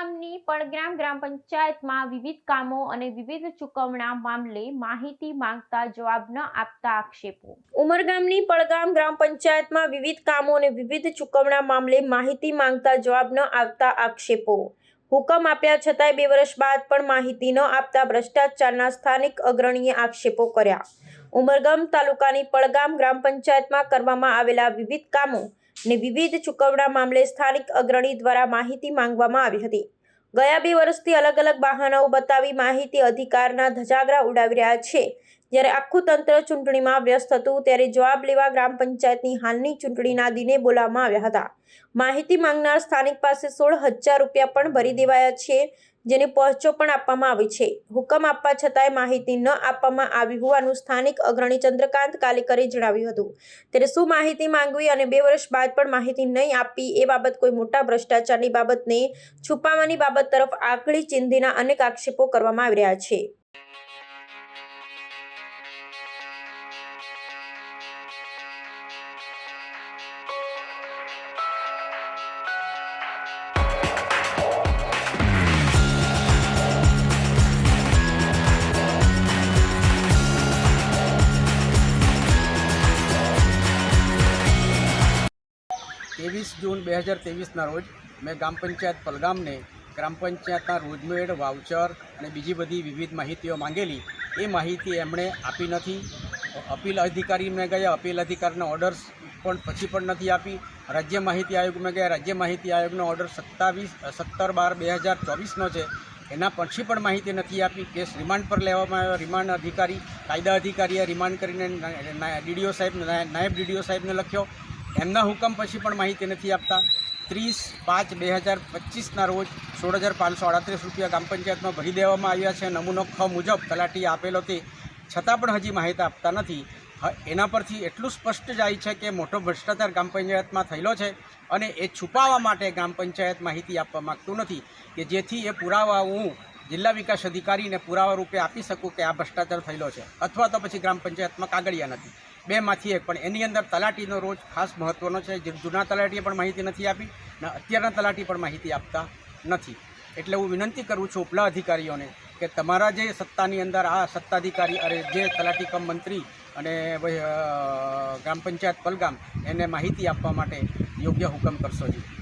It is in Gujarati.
ઉમરગામની પડગ્રામ ગ્રામ પંચાયતમાં વિવિધ કામો અને વિવિધ ચૂકવણા મામલે માહિતી માંગતા જવાબ ન આપતા આક્ષેપો. ઉમરગામની પડગામ ગ્રામ પંચાયતમાં વિવિધ કામો અને વિવિધ ચૂકવણા મામલે માહિતી માંગતા જવાબ ન આપતા આક્ષેપો. હુકમ આપ્યા છતાંય બે વર્ષ બાદ પણ માહિતી ન આપતા ભ્રષ્ટાચારના સ્થાનિક અગ્રણીએ આક્ષેપો કર્યા. ઉમરગામ તાલુકાની પડગામ ગ્રામ પંચાયતમાં કરવામાં આવેલા વિવિધ કામો ને વિવિધ ચૂકવણા મામલે સ્થાનિક અગ્રણી દ્વારા માહિતી માંગવામાં આવી હતી. ગયા બે વર્ષથી અલગ અલગ બહાનાઓ બતાવી માહિતી અધિકારના ધજાગરા ઉડાવી રહ્યા છે. જ્યારે આખું તંત્ર ચૂંટણીમાં વ્યસ્ત હતું, ત્યારે જવાબ લેવા ગ્રામ પંચાયતની હાલની ચૂંટણીના દિને બોલાવવામાં આવ્યા હતા. માહિતી માંગનાર સ્થાનિક પાસે સોળ હજાર રૂપિયા પણ ભરી દેવાયા છે, જેને પહોંચો પણ આપવામાં આવી છે. હુકમ આપવા છતાંય માહિતી ન આપવામાં આવી હોવાનું સ્થાનિક અગ્રણી ચંદ્રકાંત કાલેકરે જણાવ્યું હતું. ત્યારે શું માહિતી માંગવી અને બે વર્ષ બાદ પણ માહિતી નહીં આપી એ બાબત કોઈ મોટા ભ્રષ્ટાચારની બાબતને છુપાવવાની બાબત તરફ આકડી ચિંધીના અનેક આક્ષેપો કરવામાં આવી રહ્યા છે. ત્રેવીસ જૂન બે હજાર ત્રેવીસના રોજ મેં ગ્રામ પંચાયત પલગામને ગ્રામ પંચાયતના રોજમેડ વાઉચર અને બીજી બધી વિવિધ માહિતીઓ માંગેલી. એ માહિતી એમણે આપી નથી. અપીલ અધિકારીને ગયા, અપીલ અધિકારીના ઓર્ડર્સ પણ પછી પણ નથી આપી. રાજ્ય માહિતી આયોગમાં ગયા, રાજ્ય માહિતી આયોગનો ઓર્ડર સત્તાવીસ, સત્તર બાર બે હજાર ચોવીસનો છે. એના પછી પણ માહિતી નથી આપી. કેસ રિમાન્ડ પર લેવામાં આવ્યો. રિમાન્ડ અધિકારી, કાયદા અધિકારીએ રિમાન્ડ કરીને ડીડીઓ સાહેબ નાયબ ડીડીઓ સાહેબને લખ્યો. એમના હુકમ પછી પણ માહિતી નથી આપતા. ત્રીસ પાંચ બે હજાર પચીસના રોજ સોળ હજાર પાંચસો અડત્રીસ રૂપિયા ગ્રામ પંચાયતમાં ભરી દેવામાં આવ્યા છે. નમૂનો ખ મુજબ તલાટીએ આપેલો તે છતાં પણ હજી માહિતી આપતા નથી. એના પરથી એટલું સ્પષ્ટ જાય છે કે મોટો ભ્રષ્ટાચાર ગ્રામ પંચાયતમાં થયેલો છે અને એ છુપાવવા માટે ગ્રામ પંચાયત માહિતી આપવા માગતું નથી કે જેથી એ પુરાવા હું જિલ્લા વિકાસ અધિકારીને પુરાવા રૂપે આપી શકું કે આ ભ્રષ્ટાચાર થયેલો છે. અથવા તો પછી ગ્રામ પંચાયતમાં કાગળિયા નથી. બેમાંથી એક. પણ એની અંદર તલાટીનો રોજ ખાસ મહત્ત્વનો છે. જે જૂના તલાટીએ પણ માહિતી નથી આપી ને અત્યારના તલાટી પણ માહિતી આપતા નથી. એટલે હું વિનંતી કરું છું ઉપલા અધિકારીઓને કે તમારા જે સત્તાની અંદર આ સત્તાધિકારી અરે જે તલાટી કમ મંત્રી અને ગ્રામ પંચાયત પલગામ એને માહિતી આપવા માટે યોગ્ય હુકમ કરશો જી.